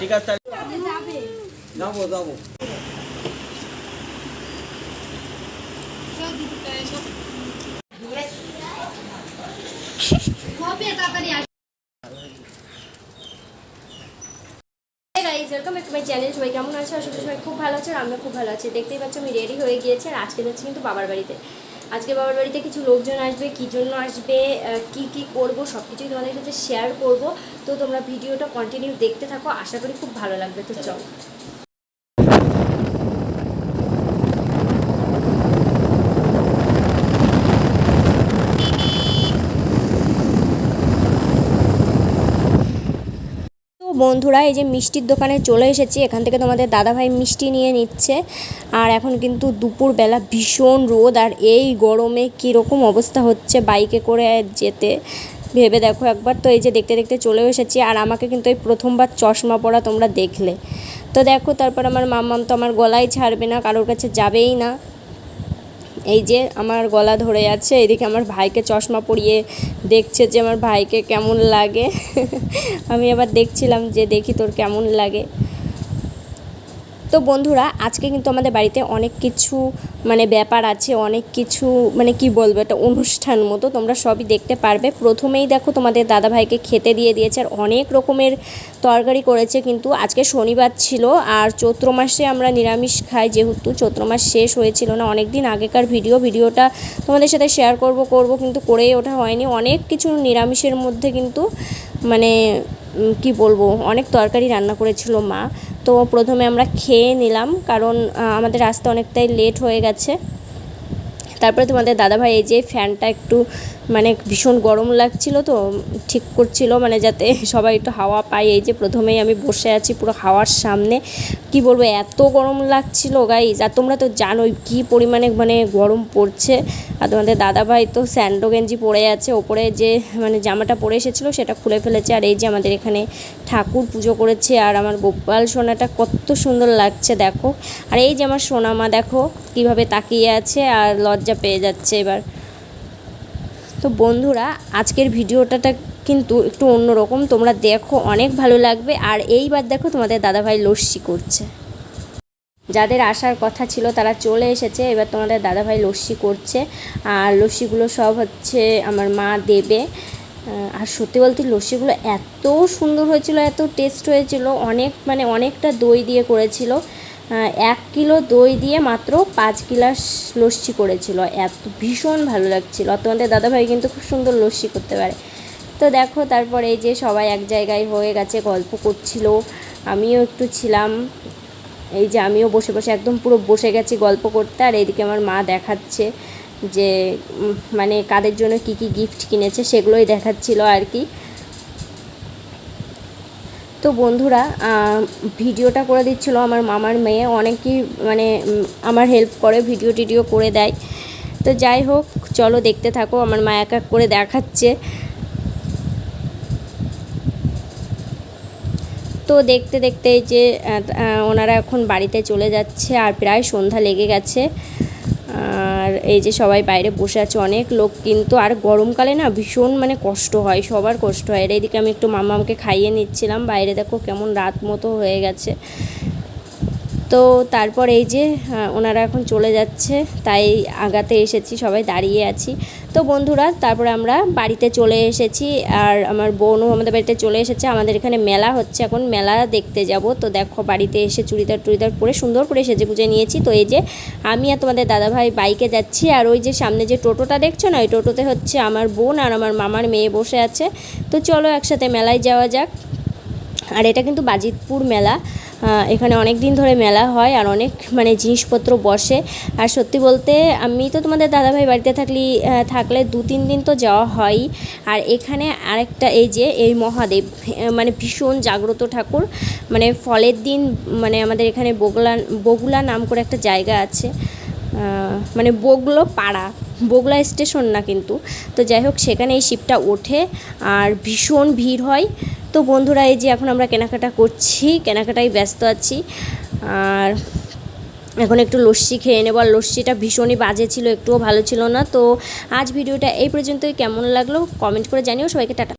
ঠিক আছে তাহলে যাব যাব guys welcome back to my channel সবাই কেমন আছে? আশা সবাই খুব ভালো আছে আর আমরা খুব ভালো আছি। দেখতেই পাচ্ছ আমি রেডি হয়ে গিয়েছি আর আজকে যাচ্ছি কিন্তু বাবার বাড়িতে। আজকে বাবার বাড়িতে কিছু লোকজন আসবে, কী জন্য আসবে কি কি করব সব কিছুই তোমাদের সাথে শেয়ার করব। তো তোমরা ভিডিওটা কন্টিনিউ দেখতে থাকো। আশা করি খুব ভালো লাগবে। তো চল। বন্ধুরা, এই যে মিষ্টির দোকানে চলে এসেছি। এখান থেকে তোমাদের দাদাভাই মিষ্টি নিয়ে নিচ্ছে। আর এখন কিন্তু দুপুরবেলা ভীষণ রোদ, আর এই গরমে কীরকম অবস্থা হচ্ছে বাইকে করে যেতে। ভেবে দেখো একবার, তো এই যে দেখতে দেখতে চলেও এসেছি। আর আমাকে কিন্তু এই প্রথমবার চশমা পরা তোমরা দেখলে। তো দেখো, তারপর আমার মাম্মাম তো আমার গলায় ছাড়বে না, কারোর কাছে যাবেই না। এই যে আমার গলা ধরে যাচ্ছে, এদিকে আমার ভাইকে চশমা পরিয়ে দেখছে যে আমার ভাইকে কেমন লাগে। আমি আবার দেখছিলাম যে দেখি তোর কেমন লাগে। তো বন্ধুরা, আজকে কিন্তু আমাদের বাড়িতে অনেক কিছু মানে ব্যাপার আছে, অনেক কিছু মানে কি বলব, একটা অনুষ্ঠান মতো তোমরা সবই দেখতে পারবে। প্রথমেই দেখো তোমাদের দাদাভাইকে খেতে দিয়ে দিয়েছে আর অনেক রকমের তরকারি করেছে কিন্তু আজকে শনিবার ছিল আর চৈত্র মাসে আমরা নিরামিষ খাই যেহেতু, চৈত্র মাস শেষ হয়েছিল না অনেক দিন আগেকার ভিডিও, ভিডিওটা তোমাদের সাথে শেয়ার করব করব কিন্তু করেই ওঠা হয়নি। অনেক কিছু নিরামিষের মধ্যে কিন্তু মানে কি বলব, অনেক তরকারি রান্না করেছিল মা। তো প্রথমে আমরা খেয়ে নিলাম, কারণ আমাদের আসতে অনেকটাই লেট হয়ে গেছে। তারপরে তোমাদের দাদাভাই এই যে ফ্যানটা একটু মানে ভীষণ গরম লাগছিল তো, ঠিক করছিল মানে যাতে সবাই একটু হাওয়া পায়। এই যে প্রথমেই আমি বসে আছি পুরো হাওয়ার সামনে। কি বলব, এত গরম লাগছিল গাইজ আর তোমরা তো জানোই কী পরিমাণে মানে গরম পড়ছে। আর তোমাদের দাদাভাই তো স্যান্ডো গেঞ্জি পরে আছে, ওপরে যে মানে জামাটা পরে এসেছিল সেটা খুলে ফেলেছে, আর এই যে আমাদের এখানে ঠাকুর পুজো করেছে আর আমার গোপাল সোনাটা কত সুন্দর লাগছে, দেখো। আর এই যে আমার সোনামা, দেখো কীভাবে তাকিয়ে আছে আর লজ্জা পেয়ে যাচ্ছে এবার। তো বন্ধুরা, আজকের ভিডিওটাটা কিন্তু একটু অন্যরকম, তোমরা দেখো, অনেক ভালো লাগবে। আর এইবার দেখো তোমাদের দাদাভাই লস্যি করছে। যাদের আসার কথা ছিল তারা চলে এসেছে, এবার তোমাদের দাদাভাই লস্যি করছে। আর লস্যিগুলো সব হচ্ছে আমার মা দেবে। আর সত্যি বলতে লস্যিগুলো এত সুন্দর হয়েছিল, এত টেস্ট হয়েছিল, অনেক মানে অনেকটা দই দিয়ে করেছিল। এক কিলো দই দিয়ে মাত্র পাঁচ গিলাস লস্যি করেছিল। এত ভীষণ ভালো লাগছিল। আর তোমাদের দাদাভাই কিন্তু খুব সুন্দর লস্যি করতে পারে। তো দেখো, তারপরে এই যে সবাই এক জায়গায় হয়ে গেছে, গল্প করছিল। আমিও একটু ছিলাম। এই যে আমিও বসে বসে একদম পুরো বসে গেছি গল্প করতে। আর এইদিকে আমার মা দেখাচ্ছে। যে মানে কাদের জন্য কি কি গিফট কিনেছে সেগুলোই দেখাচ্ছিল আর কি। তো বন্ধুরা ভিডিওটা করে দিচ্ছিল আমার মামার মেয়ে। অনেকই মানে আমার হেল্প করে ভিডিও টিডিও করে দেয়। তো যাই হোক, চলো দেখতে থাকো, আমার মা এক এক করে দেখাচ্ছে। তো দেখতে দেখতে যে ওনারা এখন বাড়িতে চলে যাচ্ছে আর প্রায় সন্ধ্যা লেগে গেছে। আর এই যে সবাই বাইরে বসে আছে, অনেক লোক কিন্তু, আর গরমকালে না ভীষণ মানে কষ্ট হয়, সবার কষ্ট হয়। এর এইদিকে আমি একটু মামাকে খাইয়ে নিচ্ছিলাম, বাইরে দেখো কেমন রাত মতো হয়ে গেছে। তো তারপর এই যে আহ, ওনারা এখন চলে যাচ্ছে তাই আগাতে এসেছি সবাই দাঁড়িয়ে আছি। তো বন্ধুরা তারপরে আমরা বাড়িতে চলে এসেছি আর আমার বোনও আমাদের বাড়িতে চলে এসেছে। আমাদের এখানে মেলা হচ্ছে এখন মেলা দেখতে যাব। তো দেখো বাড়িতে এসে চুড়িদার টুড়িদার পরে সুন্দর করে সেজে গুজে নিয়েছি। তো এই যে আমি আর তোমাদের দাদাভাই বাইকে যাচ্ছি আর ওই যে সামনে যে টোটোটা দেখছ না ওই টোটোতে হচ্ছে আমার বোন আর আমার মামার মেয়ে বসে আছে। তো চলো একসাথে মেলায় যাওয়া যাক। আর এটা কিন্তু বাজিতপুর মেলা। এখানে অনেক দিন ধরে মেলা হয় আর অনেক মানে জিনিসপত্র বসে। আর সত্যি বলতে আমি তো তোমাদের দাদাভাই বাড়িতে থাকলি থাকলে দু তিন দিন তো যাওয়া হয়ই। আর এখানে আরেকটা এই যে, এই মহাদেব মানে ভীষণ জাগ্রত ঠাকুর। মানে ফলের দিন মানে আমাদের এখানে বগুলা বগুলা নাম করে একটা জায়গা আছে। মানে বগলো পাড়া, বগলা স্টেশন না কিন্তু। তো যাই হোক, সেখানে এই শিপটা ওঠে আর ভীষণ ভিড় হয়। তো বন্ধুরা, এই যে এখন আমরা কেনাকাটা করছি, কেনাকাটায় ব্যস্ত আছি। আর এখন একটু লস্যি খেয়ে নেব। আর লস্যিটা ভীষণই বাজে ছিল, একটুও ভালো ছিল না। তো আজ ভিডিওটা এই পর্যন্তই। কেমন লাগল? কমেন্ট করে জানিও। সবাইকে টাটা।